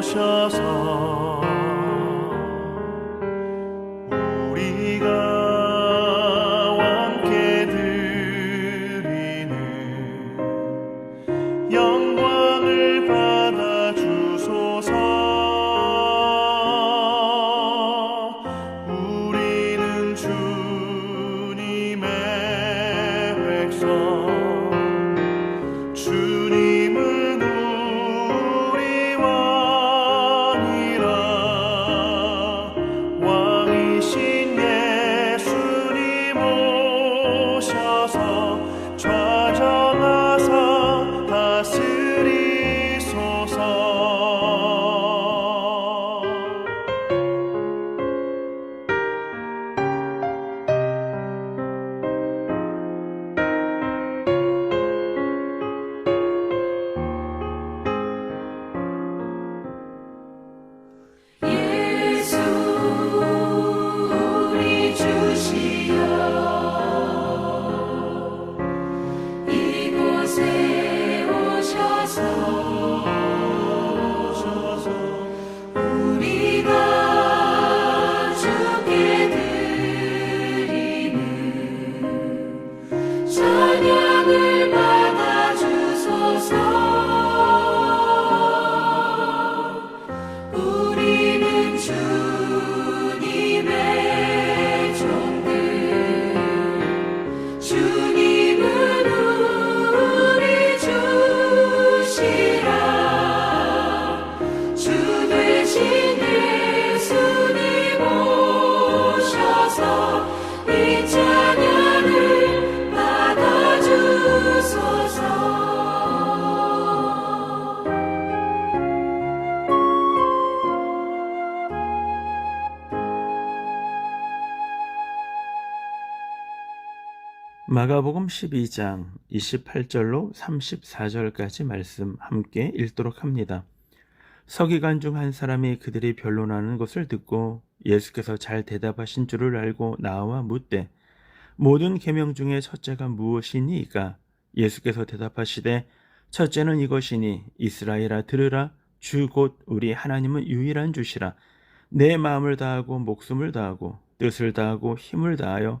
세우셔서 32장 28절로 34절까지 말씀 함께 읽도록 합니다. 서기관 중 한 사람이 그들이 변론하는 것을 듣고 예수께서 잘 대답하신 줄을 알고 나와 묻되 모든 계명 중에 첫째가 무엇이니이까 예수께서 대답하시되 첫째는 이것이니 이스라엘아 들으라. 주 곧 우리 하나님은 유일한 주시라. 내 마음을 다하고 목숨을 다하고 뜻을 다하고 힘을 다하여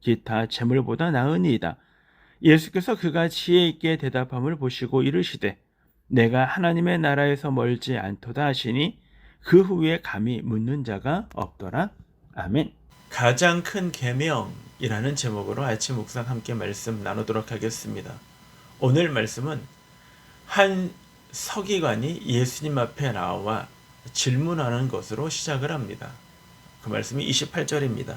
기타 제물보다 나으니이다. 예수께서 그가 지혜 있게 대답함을 보시고 이르시되 내가 하나님의 나라에서 멀지 않도다 하시니 그 후에 감히 묻는 자가 없더라. 아멘. 가장 큰 계명이라는 제목으로 아침 묵상 함께 말씀 나누도록 하겠습니다. 오늘 말씀은 한 서기관이 예수님 앞에 나와 질문하는 것으로 시작을 합니다. 그 말씀이 28절입니다.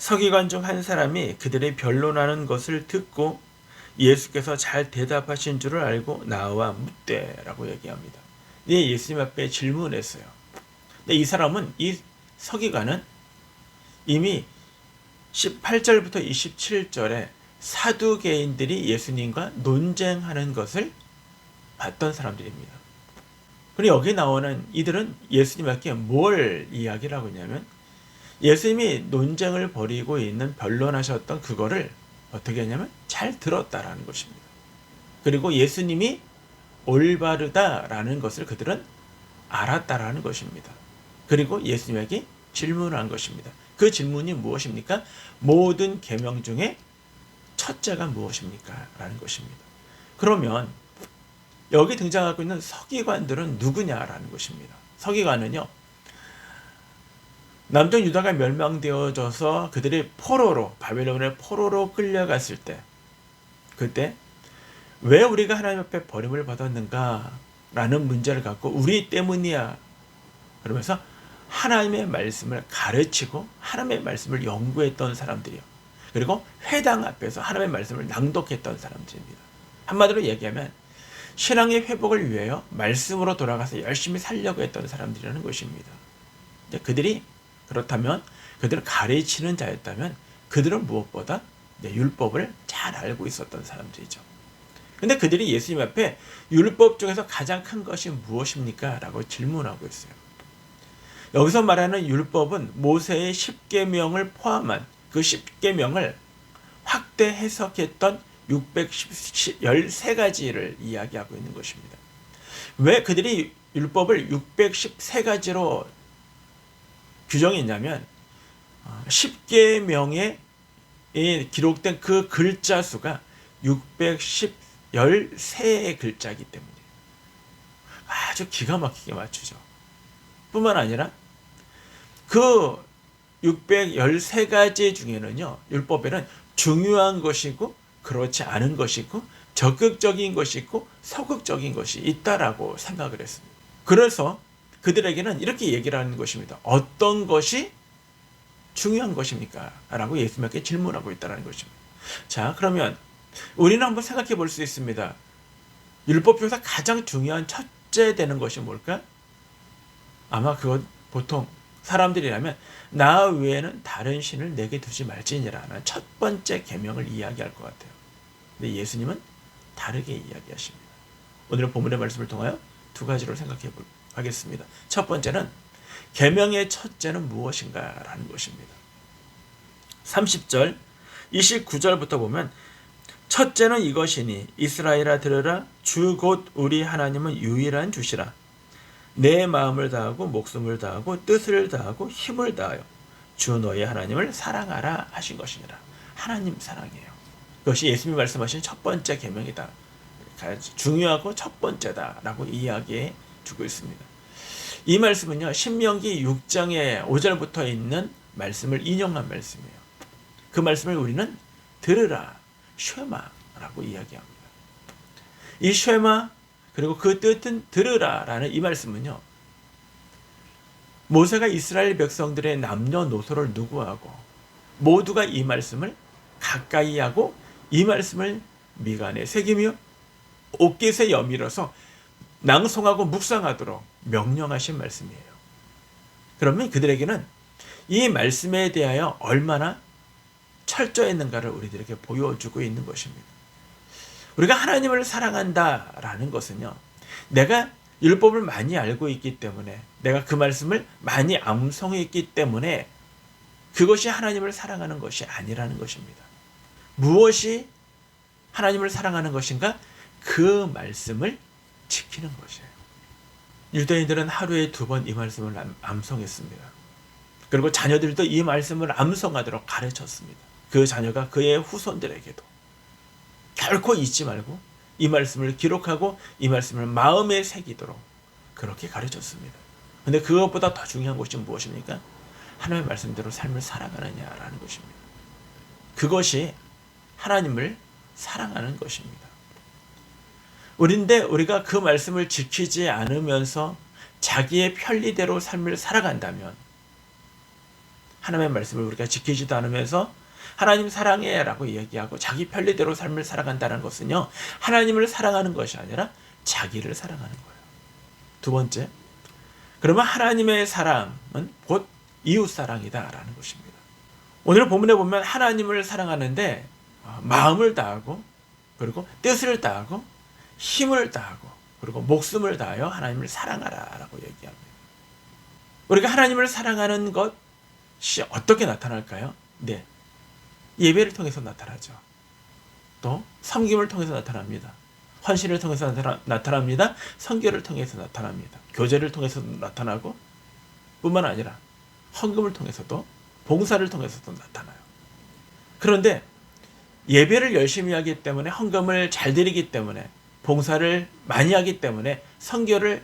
서기관 중 한 사람이 그들의 변론하는 것을 듣고 예수께서 잘 대답하신 줄을 알고 나와 묻되라고 얘기합니다. 예, 예수님 앞에 질문했어요. 근데 이 사람은 이 서기관은 이미 18절부터 27절에 사두개인들이 예수님과 논쟁하는 것을 봤던 사람들입니다. 그리고 여기 나오는 이들은 예수님께 뭘 이야기를 하고 있냐면 예수님이 논쟁을 벌이고 있는 변론하셨던 그거를 어떻게 하냐면 잘 들었다라는 것입니다. 그리고 예수님이 올바르다라는 것을 그들은 알았다라는 것입니다. 그리고 예수님에게 질문한 것입니다. 그 질문이 무엇입니까? 모든 계명 중에 첫째가 무엇입니까? 라는 것입니다. 그러면 여기 등장하고 있는 서기관들은 누구냐라는 것입니다. 서기관은요. 남쪽 유다가 멸망되어져서 그들이 포로로 바벨론의 포로로 끌려갔을 때 그때 왜 우리가 하나님 앞에 버림을 받았는가 라는 문제를 갖고 우리 때문이야 그러면서 하나님의 말씀을 가르치고 하나님의 말씀을 연구했던 사람들이요. 그리고 회당 앞에서 하나님의 말씀을 낭독했던 사람들입니다. 한마디로 얘기하면 신앙의 회복을 위하여 말씀으로 돌아가서 열심히 살려고 했던 사람들이라는 것입니다. 그들이 그렇다면 그들을 가르치는 자였다면 그들은 무엇보다 율법을 잘 알고 있었던 사람들이죠. 근데 그들이 예수님 앞에 율법 중에서 가장 큰 것이 무엇입니까? 라고 질문하고 있어요. 여기서 말하는 율법은 모세의 10계명을 포함한 그 10계명을 확대 해석했던 613가지를 이야기하고 있는 것입니다. 왜 그들이 율법을 613가지로 규정했냐면 10계명에 기록된 그 글자 수가 613의 글자이기 때문에 아주 기가 막히게 맞추죠. 뿐만 아니라 그 613가지 중에는요. 율법에는 중요한 것이고 그렇지 않은 것이고 적극적인 것이 있고 소극적인 것이 있다라고 생각을 했습니다. 그래서 그들에게는 이렇게 얘기를 하는 것입니다. 어떤 것이 중요한 것입니까? 라고 예수님께 질문하고 있다는 것입니다. 자, 그러면 우리는 한번 생각해 볼 수 있습니다. 율법 중에서 가장 중요한 첫째 되는 것이 뭘까? 아마 그건 보통 사람들이라면 나 외에는 다른 신을 내게 두지 말지니라는 첫 번째 계명을 이야기할 것 같아요. 근데 예수님은 다르게 이야기하십니다. 오늘 본문의 말씀을 통하여 두 가지로 생각해 보겠습니다. 첫 번째는 계명의 첫째는 무엇인가라는 것입니다. 30절 29절부터 보면 첫째는 이것이니 이스라엘아 들으라 주 곧 우리 하나님은 유일한 주시라 내 마음을 다하고 목숨을 다하고 뜻을 다하고 힘을 다하여 주 너의 하나님을 사랑하라 하신 것이니라. 하나님 사랑이에요. 그것이 예수님이 말씀하신 첫 번째 계명이다. 중요하고 첫 번째다라고 이야기해 주고 있습니다. 이 말씀은요. 신명기 6장의 5절부터 있는 말씀을 인용한 말씀이에요. 그 말씀을 우리는 들으라 쉐마라고 이야기합니다. 이 쉐마 그리고 그 뜻은 들으라라는 이 말씀은요. 모세가 이스라엘 백성들의 남녀노소를 누구하고 모두가 이 말씀을 가까이 하고 이 말씀을 미간에 새기며 옷깃에 여밀어서 낭송하고 묵상하도록 명령하신 말씀이에요. 그러면 그들에게는 이 말씀에 대하여 얼마나 철저했는가를 우리들에게 보여주고 있는 것입니다. 우리가 하나님을 사랑한다라는 것은요. 내가 율법을 많이 알고 있기 때문에 내가 그 말씀을 많이 암송했기 때문에 그것이 하나님을 사랑하는 것이 아니라는 것입니다. 무엇이 하나님을 사랑하는 것인가? 그 말씀을 지키는 것이에요. 유대인들은 하루에 두 번 이 말씀을 암송했습니다. 그리고 자녀들도 이 말씀을 암송하도록 가르쳤습니다. 그 자녀가 그의 후손들에게도 결코 잊지 말고 이 말씀을 기록하고 이 말씀을 마음에 새기도록 그렇게 가르쳤습니다. 근데 그것보다 더 중요한 것이 무엇입니까? 하나님의 말씀대로 삶을 살아가느냐라는 것입니다. 그것이 하나님을 사랑하는 것입니다. 우린데 우리가 그 말씀을 지키지 않으면서 자기의 편리대로 삶을 살아간다면 하나님의 말씀을 우리가 지키지도 않으면서 하나님 사랑해라고 얘기하고 자기 편리대로 삶을 살아간다는 것은요. 하나님을 사랑하는 것이 아니라 자기를 사랑하는 거예요. 두 번째. 그러면 하나님의 사랑은 곧 이웃 사랑이다라는 것입니다. 오늘 본문에 보면 하나님을 사랑하는데 어, 마음을 다하고 그리고 뜻을 다하고 힘을 다하고 그리고 목숨을 다하여 하나님을 사랑하라라고 얘기합니다. 우리가 하나님을 사랑하는 것이 어떻게 나타날까요? 네. 예배를 통해서 나타나죠. 또 섬김을 통해서 나타납니다. 헌신을 통해서 나타나, 납니다 성교를 통해서 나타납니다. 교제를 통해서 나타나고 뿐만 아니라 헌금을 통해서도 봉사를 통해서도 나타나요. 그런데 예배를 열심히 하기 때문에 헌금을 잘 드리기 때문에 봉사를 많이 하기 때문에 성교를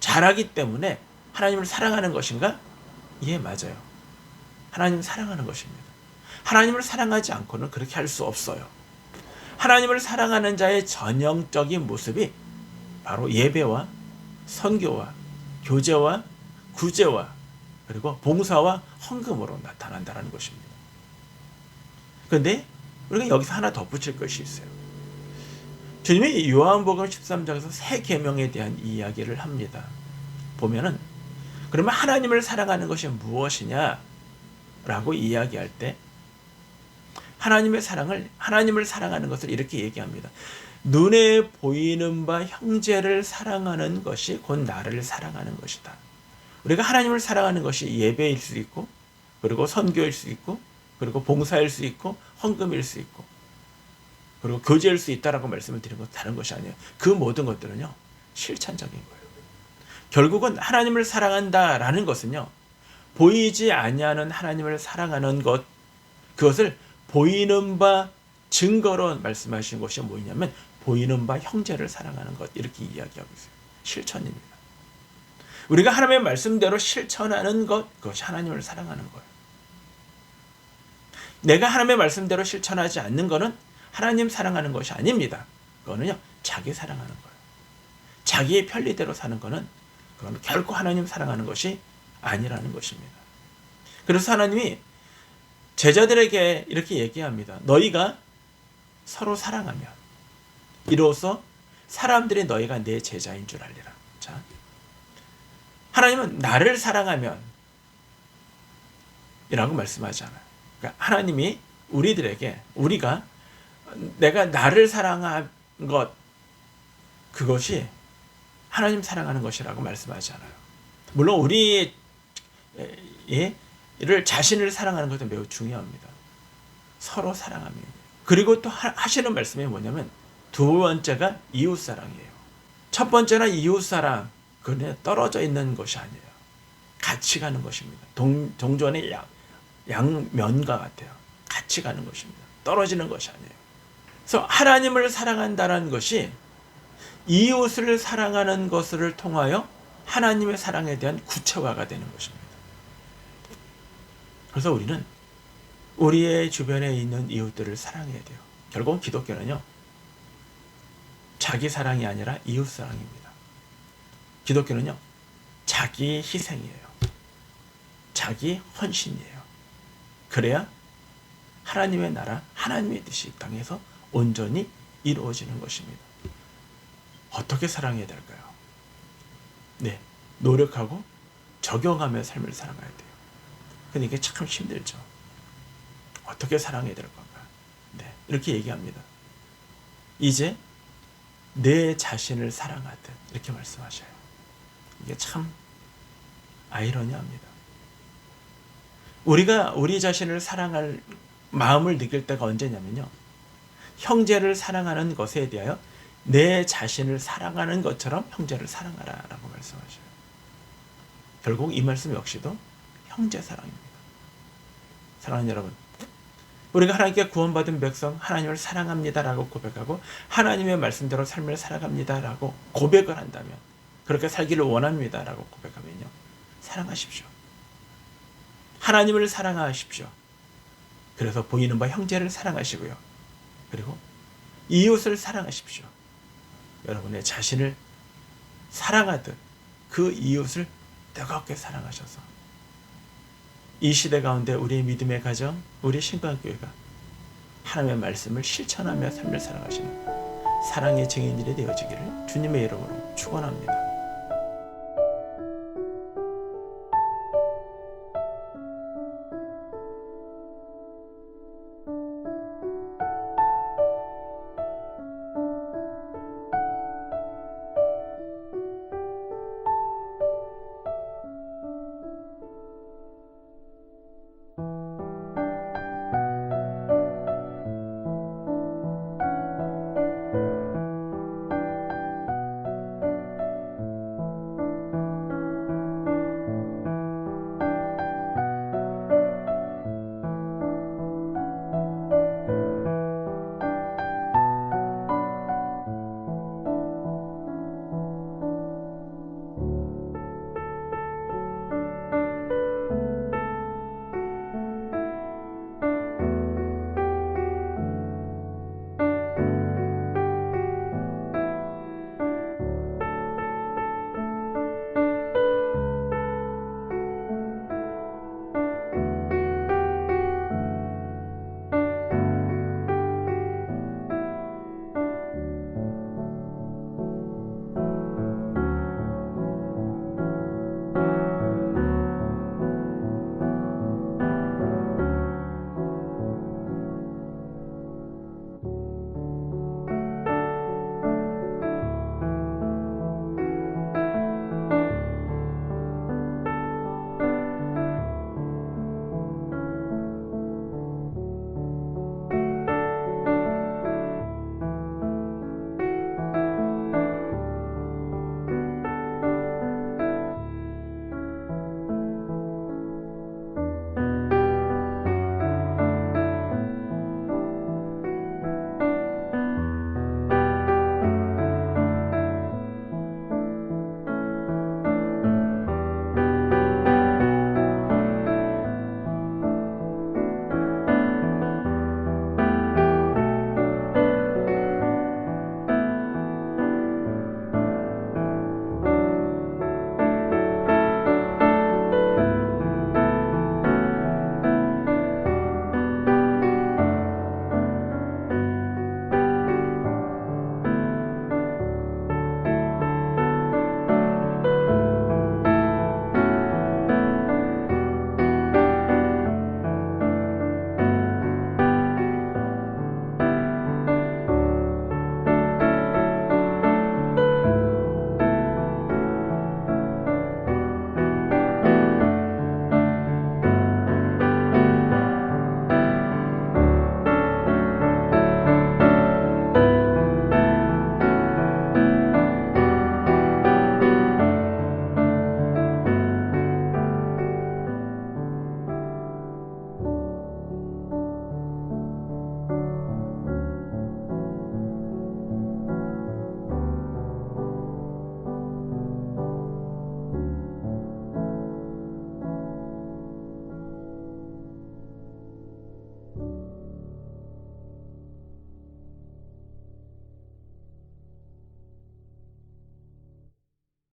잘하기 때문에 하나님을 사랑하는 것인가? 예, 맞아요. 하나님 사랑하는 것입니다. 하나님을 사랑하지 않고는 그렇게 할 수 없어요. 하나님을 사랑하는 자의 전형적인 모습이 바로 예배와 선교와 교제와 구제와 그리고 봉사와 헌금으로 나타난다는 것입니다. 그런데 우리가 여기서 하나 덧붙일 것이 있어요. 주님이 요한복음 13장에서 새 계명에 대한 이야기를 합니다. 보면은 그러면 하나님을 사랑하는 것이 무엇이냐 라고 이야기할 때 하나님의 사랑을 하나님을 사랑하는 것을 이렇게 얘기합니다. 눈에 보이는 바 형제를 사랑하는 것이 곧 나를 사랑하는 것이다. 우리가 하나님을 사랑하는 것이 예배일 수 있고 그리고 선교일 수 있고 그리고 봉사일 수 있고 헌금일 수 있고 그리고 교제할 수 있다라고 말씀을 드린 건 다른 것이 아니에요. 그 모든 것들은요 실천적인 거예요. 결국은 하나님을 사랑한다라는 것은요 보이지 아니하는 하나님을 사랑하는 것 그것을 보이는 바 증거로 말씀하신 것이 뭐냐면 보이는 바 형제를 사랑하는 것 이렇게 이야기하고 있어요. 실천입니다. 우리가 하나님의 말씀대로 실천하는 것 그것이 하나님을 사랑하는 거예요. 내가 하나님의 말씀대로 실천하지 않는 것은 하나님 사랑하는 것이 아닙니다. 그거는요 자기 사랑하는 거예요. 자기의 편리대로 사는 것은 그건 결코 하나님 사랑하는 것이 아니라는 것입니다. 그래서 하나님이 제자들에게 이렇게 얘기합니다. 너희가 서로 사랑하면 이로써 사람들이 너희가 내 제자인 줄 알리라. 자, 하나님은 나를 사랑하면 이라고 말씀하잖아요. 그러니까 하나님이 우리들에게 우리가 내가 나를 사랑한 것 그것이 하나님 사랑하는 것이라고 말씀하잖아요. 물론 우리 예, 이를 자신을 사랑하는 것도 매우 중요합니다. 서로 사랑하며 그리고 또 하- 하시는 말씀이 뭐냐면 두 번째가 이웃 사랑이에요. 첫 번째는 이웃 사랑 그는 떨어져 있는 것이 아니에요. 같이 가는 것입니다. 동, 동전의 양, 양면과 같아요. 같이 가는 것입니다. 떨어지는 것이 아니에요. 그래서 하나님을 사랑한다는 것이 이웃을 사랑하는 것을 통하여 하나님의 사랑에 대한 구체화가 되는 것입니다. 그래서 우리는 우리의 주변에 있는 이웃들을 사랑해야 돼요. 결국은 기독교는요, 자기 사랑이 아니라 이웃 사랑입니다. 기독교는요, 자기 희생이에요. 자기 헌신이에요. 그래야 하나님의 나라, 하나님의 뜻이 이 땅에서 온전히 이루어지는 것입니다. 어떻게 사랑해야 될까요? 네, 노력하고 적용하며 삶을 살아가야 돼요. 근데 이게 참 힘들죠. 어떻게 사랑해야 될 건가? 네, 이렇게 얘기합니다. 이제 내 자신을 사랑하듯 이렇게 말씀하셔요. 이게 참 아이러니합니다. 우리가 우리 자신을 사랑할 마음을 느낄 때가 언제냐면요. 형제를 사랑하는 것에 대하여 내 자신을 사랑하는 것처럼 형제를 사랑하라라고 말씀하셔요. 결국 이 말씀 역시도 형제 사랑입니다. 사랑하는 여러분, 우리가 하나님께 구원받은 백성 하나님을 사랑합니다라고 고백하고 하나님의 말씀대로 삶을 살아갑니다라고 고백을 한다면 그렇게 살기를 원합니다라고 고백하면요. 사랑하십시오. 하나님을 사랑하십시오. 그래서 보이는 바 형제를 사랑하시고요. 그리고 이웃을 사랑하십시오. 여러분의 자신을 사랑하듯 그 이웃을 뜨겁게 사랑하셔서 이 시대 가운데 우리의 믿음의 가정, 우리 신광교회가 하나님의 말씀을 실천하며 삶을 살아가시는 사랑의 증인들이 되어지기를 주님의 이름으로 축원합니다.